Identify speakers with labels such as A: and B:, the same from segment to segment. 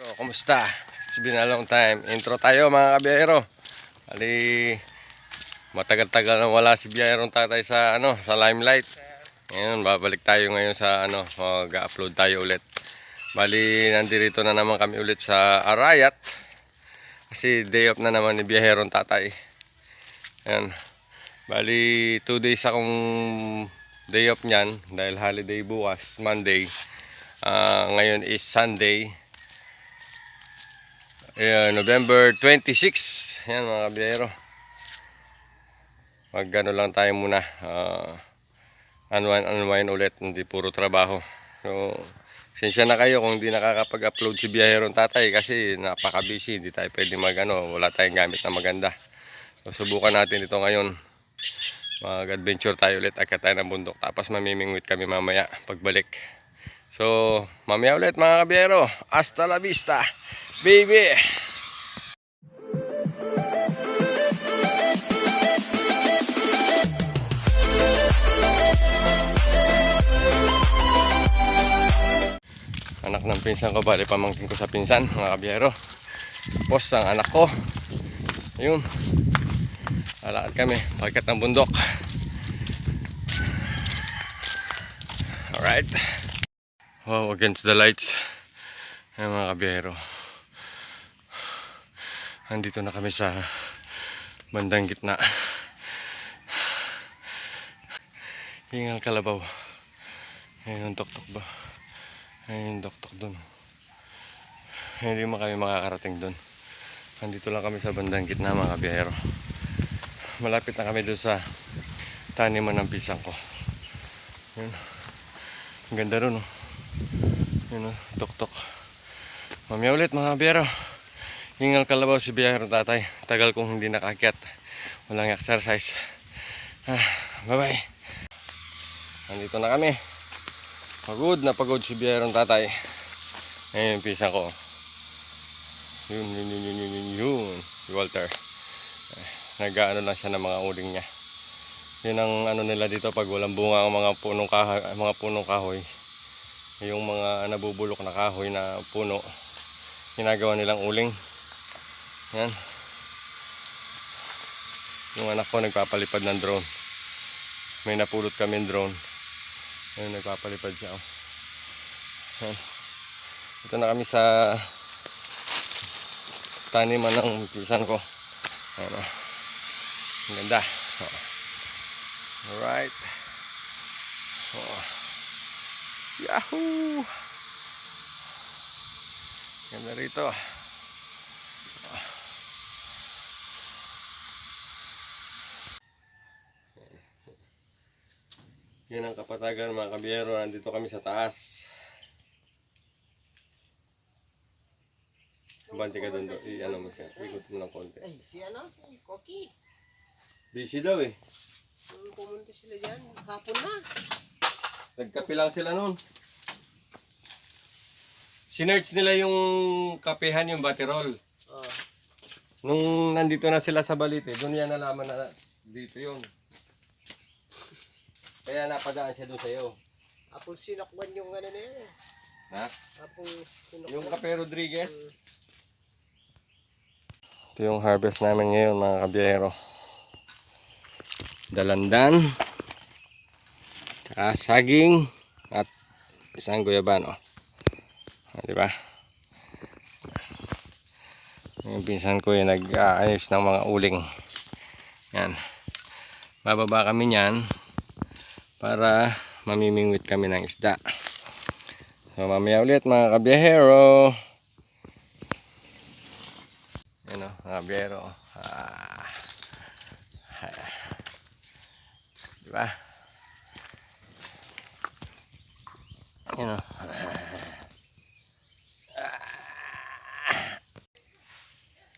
A: So, kumusta? It's been a long time. Intro tayo mga kabiyahero. Ali, matagal-tagal na wala si biyahero tatay sa ano, sa limelight. Ngayon, babalik tayo ngayon sa ano, mag-upload tayo ulit. Bali, nandito na naman kami ulit sa Arayat. Kasi day off na naman ni biyahero tatay. Ayan. Bali, 2 days akong day off niyan dahil holiday bukas, Monday. Ah, ngayon is Sunday. Ayan, November 26. Ayan mga kabiyero. Mag ano lang tayo muna. Uh, unwind, unwind ulit. Hindi puro trabaho. So, sensya na kayo kung hindi nakakapag-upload si biyaherong tatay kasi napaka-busy. Hindi tayo pwede mag ano, wala tayong gamit na maganda. So, subukan natin ito ngayon. Mag-adventure tayo ulit. Akit tayo ng bundok. Tapos mamimingwit kami mamaya pagbalik. So, mamaya ulit mga kabiyero. Hasta la vista, baby! Anak ng pinsan ko, bali pamangkin ko sa pinsan, mga kabiyero. Tapos ang anak ko. Ayun. Alakad kami, pagkat ng bundok. Alright. Wow, against the lights. Ayan mga kabiyero. Andito na kami sa bandang gitna. Hingal kalabaw. Ayun yung tuktok ba? Ayun yung tuktok dun. Hindi mo kami makakarating dun. Andito lang kami sa bandang gitna mga kabiyero. Malapit na kami doon sa taniman ng pisang ko. Yun. Ang ganda ron oh. Yun oh, tuktok. Mamaya ulit mga biyero. Hingal kalabaw si biyero tatay. Tagal kong hindi nakakyat. Walang exercise. Ah, bye bye. Nandito na kami. Pagod na pagod si biyero tatay. Yung pisang ko. Yun, yun, yun, yun, yun, yun, yun. Si Walter. Eh, Nag-ano lang siya ng mga uling niya. Yun ang ano nila dito pag walang bunga ang mga punong kahoy, mga punong kahoy. Yung mga nabubulok na kahoy na puno, ginagawa nilang uling. Yan. Yung anak ko nagpapalipad ng drone. May napulot kami drone. Ayun, nagpapalipad siya. Oh. Yan. Ito na kami sa taniman ng pisan ko. Ayan, oh. Ang ganda. Oh. Alright. Oh. Yahoo! Ganda rito. Yan ang kapatagan mga kabiyero. Nandito kami sa taas. Banti ka doon. doon. I-ano mo siya. Ikot mo ng konti.
B: Ay, si ano, si Koki.
A: Busy daw eh.
B: Pumunta sila dyan, hapon na.
A: Nagkape lang sila noon. Sinerge nila yung kapehan yung baterol.
B: Oh,
A: Nung nandito na sila sa Balite, doon yan nalaman na dito yun. Kaya napadaan siya doon sa'yo.
B: hapon sinakwan yung ano na yan eh.
A: Ha?
B: Hapon sinakwan.
A: Yung Kape Rodriguez. Ito yung harvest namin ngayon mga kabiyero. Dalandan. Tsaka saging. At isang guyabano. Ah, di ba? Yung pinsan ko yung nag-aayos ng mga uling. Yan. Bababa kami niyan para mamimingwit kami ng isda. So mamaya ulit mga kabiyahero. Yan o, mga kabiyahero. Ah. Ah. Diba? Yan o.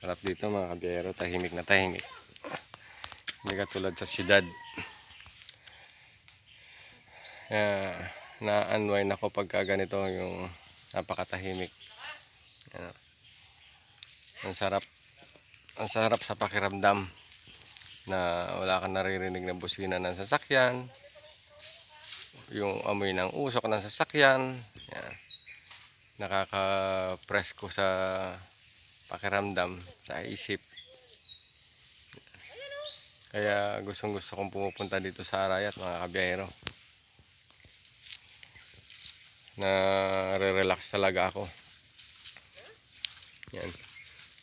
A: Harap dito mga kabiyahero, tahimik na tahimik. Hindi katulad sa syudad. Kaya na-unwind ako pagka ganito yung napakatahimik. Yan. Ang sarap. Ang sarap sa pakiramdam na wala kang naririnig ng busina ng sasakyan. Yung amoy ng usok ng sasakyan. Yan. nakaka-press ko sa pakiramdam, sa isip. Kaya gustong gusto kong pumupunta dito sa Arayat mga kabiyahero. Na re-relax talaga ako. Yan.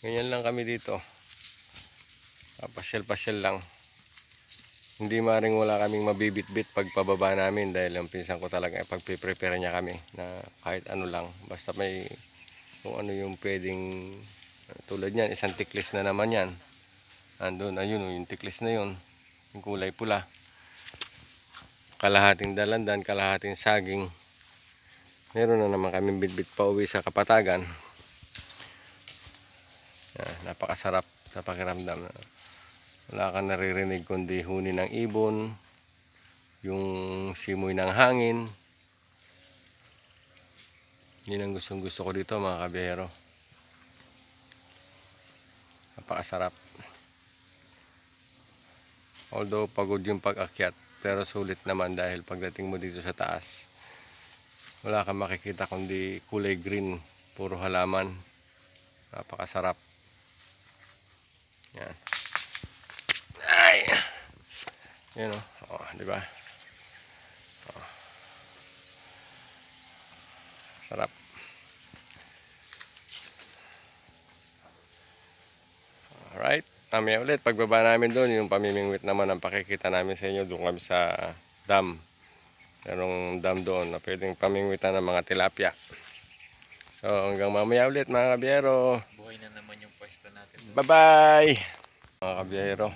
A: Ganyan lang kami dito. Ah, Pasyal-pasyal lang. Hindi maring wala kaming mabibit-bit pag pababa namin dahil ang pinsan ko talaga ay pagpiprepare niya kami na kahit ano lang. Basta may kung ano yung pwedeng tulad niyan, isang tiklis na naman yan. Andun, ayun, oh, yung tiklis na yun. Yung kulay pula. Kalahating dalandan, kalahating saging. Meron na naman kami bitbit pa uwi sa kapatagan. Yan, napakasarap sa pakiramdam. Wala kang naririnig kundi huni ng ibon, yung simoy ng hangin. Yun ang gustong gusto ko dito mga kabiyero. Napakasarap. Although pagod yung pag-akyat, pero sulit naman dahil pagdating mo dito sa taas, wala kang makikita kundi kulay green, puro halaman. Napakasarap. Yan. Ay! Yan o. Oh, di ba? Oh. Sarap. Alright. Mamaya ulit, pagbaba namin doon, yung pamimingwit naman ang pakikita namin sa inyo, doon kami sa dam. Merong dam doon na pwedeng pamingwitan ng mga tilapia. So hanggang mamaya ulit mga kabiyero.
C: Buhay na naman yung pwesto natin.
A: Bye-bye! Mga kabiyero.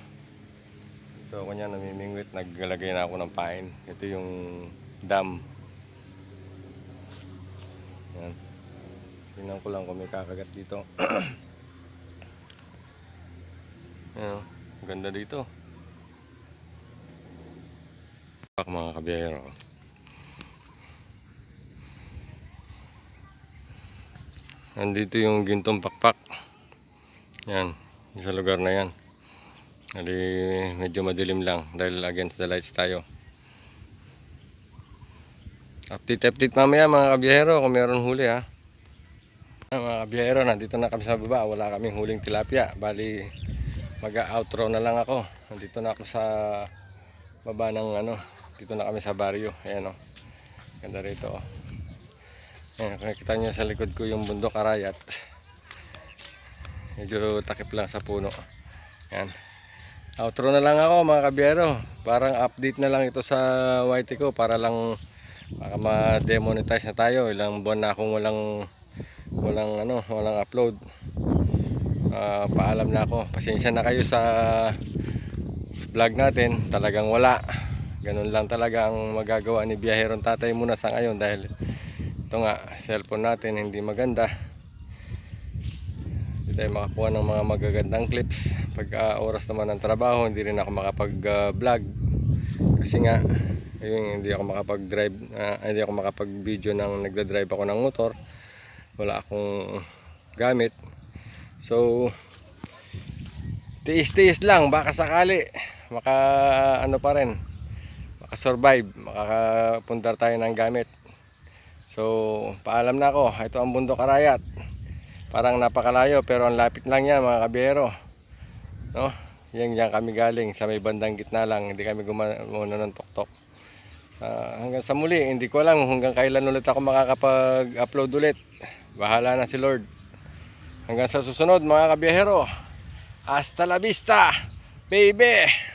A: Ito ako niya namimingwit. Naglalagay na ako ng pain. Ito yung dam. Yan. Tingnan ko lang kung may kakagat dito. Yan. ganda dito. Pak mga kabiyero. Nandito yung gintong pakpak. Yan, sa lugar na yan. Hali, medyo madilim lang dahil against the lights tayo. Update update mamaya mga kabiyero kung meron huli ha. Ah, Mga kabiyero, nandito na kami sa baba. Wala kaming huling tilapia. Bali, mag-outro na lang ako. Nandito na ako sa baba ng ano. Dito na kami sa barrio. Ayan o. Ganda rito o. Ayan, kung nakita nyo sa likod ko yung bundok arayat. Medyo takip lang sa puno. Yan. Outro na lang ako mga kabiyero. Parang update na lang ito sa YT ko para lang baka ma-demonetize na tayo. Ilang buwan na akong walang walang ano, walang upload. Ah, paalam na ako. Pasensya na kayo sa vlog natin. Talagang wala. Ganun lang talaga ang magagawa ni Biyaherong Tatay muna sa ngayon dahil ito nga, cellphone natin hindi maganda hindi tayo makakuha ng mga magagandang clips. Pag ah, oras naman ng trabaho hindi rin ako makapag ah, vlog. Kasi nga ayun, hindi ako makapag drive hindi ako makapag video nang nagda-drive ako ng motor. Wala akong gamit. So tiis-tiis lang. Baka sakali maka ano pa rin makasurvive makapundar tayo ng gamit. So paalam na ako. Ito ang bundok arayat Parang napakalayo pero ang lapit lang yan mga kabiyero. No? Yan yan kami galing sa may bandang gitna lang. Hindi kami gumano ng tuktok. Ah, hanggang sa muli, hindi ko alam hanggang kailan ulit ako makakapag-upload ulit. Bahala na si Lord. Hanggang sa susunod mga kabiyero. Hasta la vista, baby!